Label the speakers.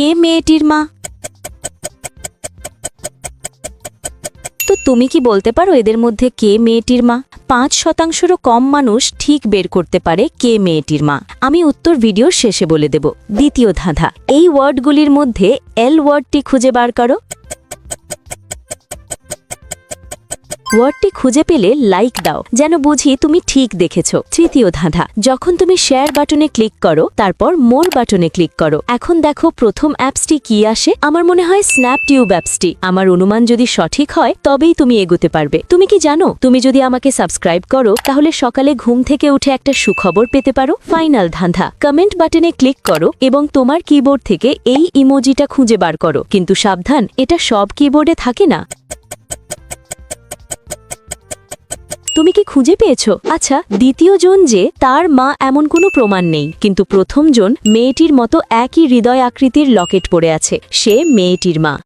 Speaker 1: কে মেয়েটির মা? তো তুমি কি বলতে পারো এদের মধ্যে কে মেয়েটির মা? পাঁচ শতাংশেরও কম মানুষ ঠিক বের করতে পারে কে মেয়েটির মা। আমি উত্তর ভিডিওর শেষে বলে দেব। দ্বিতীয় ধাঁধা। এই ওয়ার্ডগুলির মধ্যে এল ওয়ার্ডটি খুঁজে বার করো। ওয়ার্ডটি খুঁজে পেলে লাইক দাও। যেন বুঝি তুমি ঠিক দেখেছ। তৃতীয় ধাঁধা। যখন তুমি শেয়ার বাটনে ক্লিক করো, তারপর মোর বাটনে ক্লিক করো। এখন দেখো প্রথম অ্যাপসটি কি আসে। আমার মনে হয় স্ন্যাপটিউব অ্যাপসটি। আমার অনুমান যদি সঠিক হয়, তবেই তুমি এগোতে পারবে। তুমি কি জানো? তুমি যদি আমাকে সাবস্ক্রাইব করো, তাহলে সকালে ঘুম থেকে উঠে একটা সুখবর পেতে পারো। ফাইনাল ধাঁধা। কমেন্ট বাটনে ক্লিক করো এবং তোমার কিবোর্ড থেকে এই ইমোজিটা খুঁজে বার করো। কিন্তু সাবধান, এটা সব কিবোর্ডে থাকে না। তুমি কি খুঁজে পেয়েছ? আচ্ছা দ্বিতীয় জন যে, তার মা এমন কোনো প্রমাণ নেই। কিন্তু প্রথম জন মেয়েটির মতো একই হৃদয় আকৃতির লকেট পড়ে আছে। সে মেয়েটির মা।